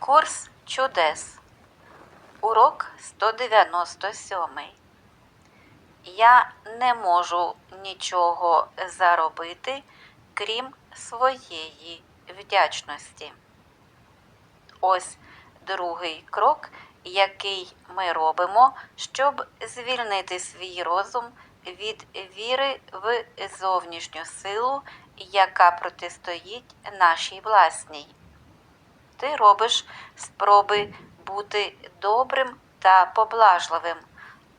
Курс чудес. Урок 197. Я не можу нічого заробити, крім своєї вдячності. Ось другий крок, який ми робимо, щоб звільнити свій розум від віри в зовнішню силу, яка протистоїть нашій власній ти робиш спроби бути добрим та поблажливим,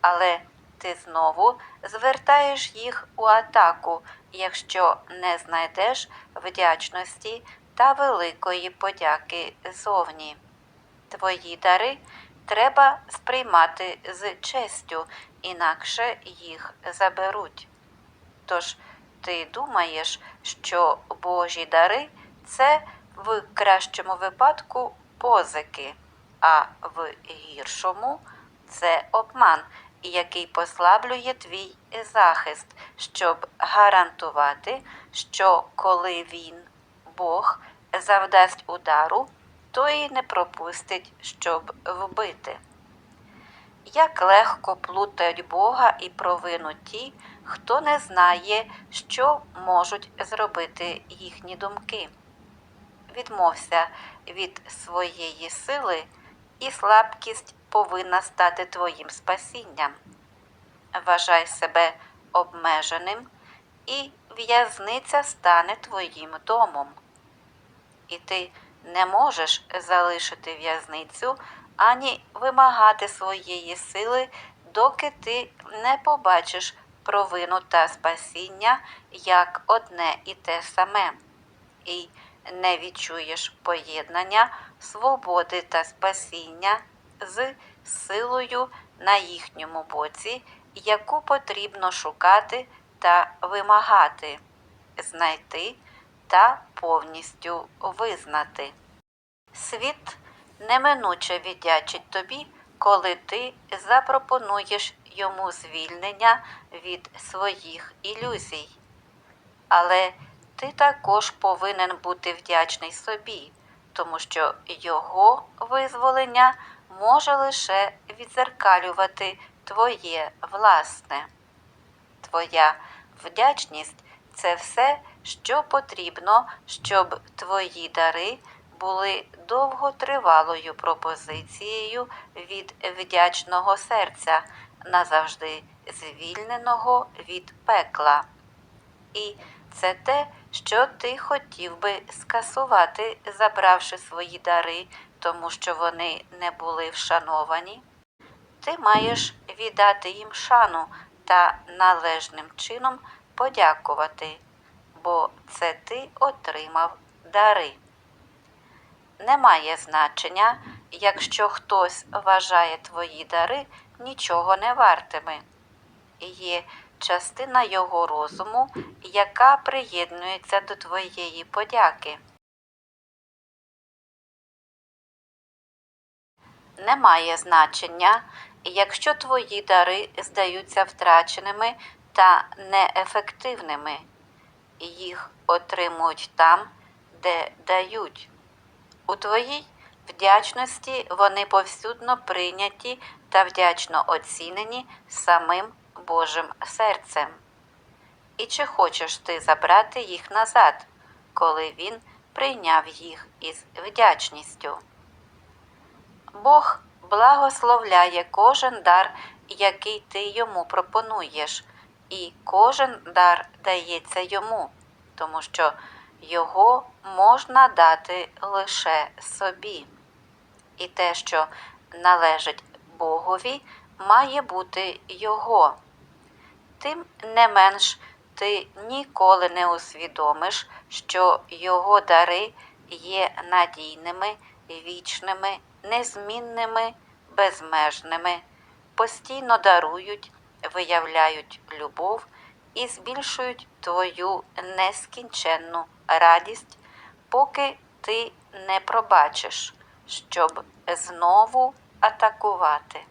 але ти знову звертаєш їх у атаку, якщо не знайдеш вдячності та великої подяки зовні. Твої дари треба сприймати з честю, інакше їх заберуть. Тож ти думаєш, що Божі дари це в кращому випадку позики, а в гіршому це обман, який послаблює твій захист, щоб гарантувати, що коли він, Бог, завдасть удару, то і не пропустить, щоб вбити. Як легко плутають Бога і провину ті, хто не знає, що можуть зробити їхні думки відмовся від своєї сили, і слабкість повинна стати твоїм спасінням. Вважай себе обмеженим, і в'язниця стане твоїм домом. І ти не можеш залишити в'язницю ані вимагати своєї сили, доки ти не побачиш провину та спасіння як одне і те саме. І не відчуєш поєднання свободи та спасіння з силою на їхньому боці, яку потрібно шукати та вимагати, знайти та повністю визнати. Світ неминуче віддячить тобі, коли ти запропонуєш йому звільнення від своїх ілюзій. Але ти також повинен бути вдячний собі, тому що його визволення може лише відзеркалювати твоє власне. Твоя вдячність це все, що потрібно, щоб твої дари були довготривалою пропозицією від вдячного серця, назавжди звільненого від пекла. І це те, що ти хотів би скасувати, забравши свої дари, тому що вони не були вшановані. Ти маєш віддати їм шану та належним чином подякувати, бо це ти отримав дари. Немає значення, якщо хтось вважає твої дари нічого не вартими. Є частина його розуму, яка приєднується до твоєї подяки. Немає значення, якщо твої дари здаються втраченими та неефективними, їх отримують там, де дають. У твоїй вдячності вони повсюдно прийняті та вдячно оцінені самим Божим серцем. І чи хочеш ти забрати їх назад, коли він прийняв їх із вдячністю? Бог благословляє кожен дар, який ти йому пропонуєш, і кожен дар дається йому, тому що його можна дати лише собі. І те, що належить Богові, має бути Його. Тим не менш, ти ніколи не усвідомиш, що його дари є надійними, вічними, незмінними, безмежними, постійно дарують, виявляють любов і збільшують твою нескінченну радість, поки ти не пробачиш, щоб знову атакувати.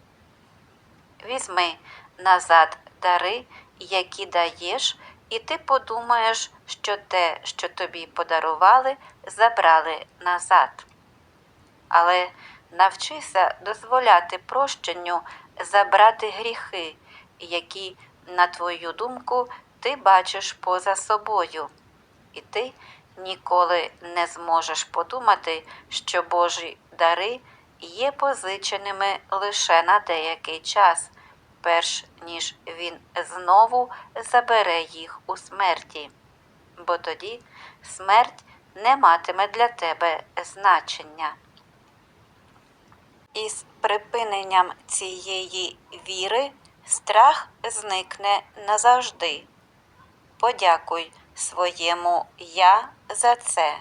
Візьми назад дари, які даєш, і ти подумаєш, що те, що тобі подарували, забрали назад. але навчися дозволяти прощенню забрати гріхи, які, на твою думку, ти бачиш поза собою. І ти ніколи не зможеш подумати, що Божі дари є позиченими лише на деякий час, перш ніж він знову забере їх у смерті, бо тоді смерть не матиме для тебе значення. Із припиненням цієї віри страх зникне назавжди. Подякуй своєму Я за це,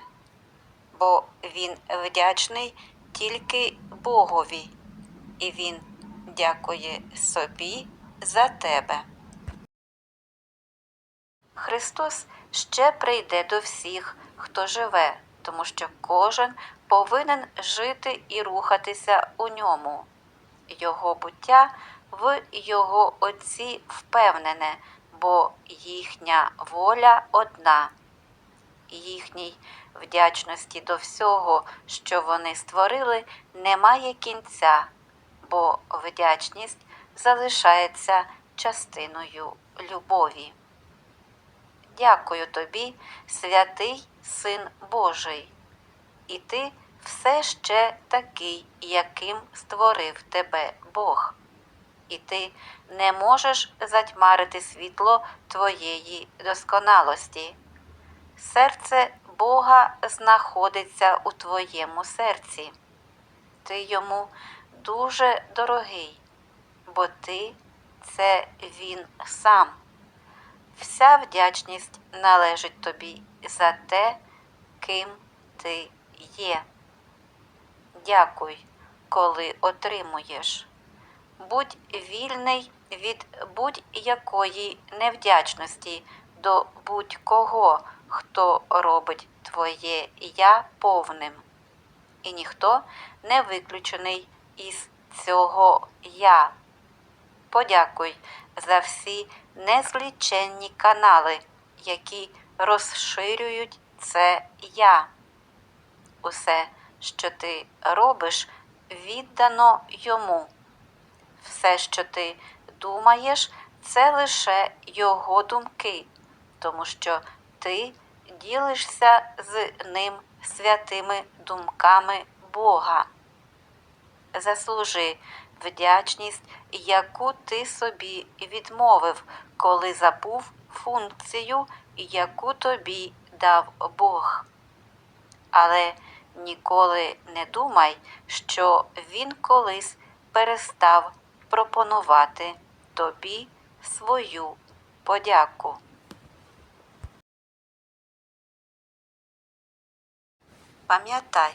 бо він вдячний тільки Богові, і він дякує собі за тебе. Христос ще прийде до всіх, хто живе, тому що кожен повинен жити і рухатися у ньому. Його буття в його Отці впевнене, бо їхня воля одна. Їхній вдячності до всього, що вони створили, немає кінця, бо вдячність залишається частиною любові. Дякую тобі, святий Син Божий, і ти все ще такий, яким створив тебе Бог, і ти не можеш затьмарити світло твоєї досконалості. Серце Бога знаходиться у твоєму серці. Ти йому дуже дорогий, бо ти це він сам. Вся вдячність належить тобі за те, ким ти є. Дякуй, коли отримуєш. Будь вільний від будь-якої невдячності до будь-кого, хто робить твоє я повним. І ніхто не виключений із цього я. Подякуй за всі незліченні канали, які розширюють це я. Усе, що ти робиш, віддано йому. Все, що ти думаєш, це лише його думки, тому що ти ділишся з ним святими думками Бога. Заслужи вдячність, яку ти собі відмовив, коли забув функцію, яку тобі дав Бог. Але ніколи не думай, що він колись перестав пропонувати тобі свою подяку. Пам'ятай,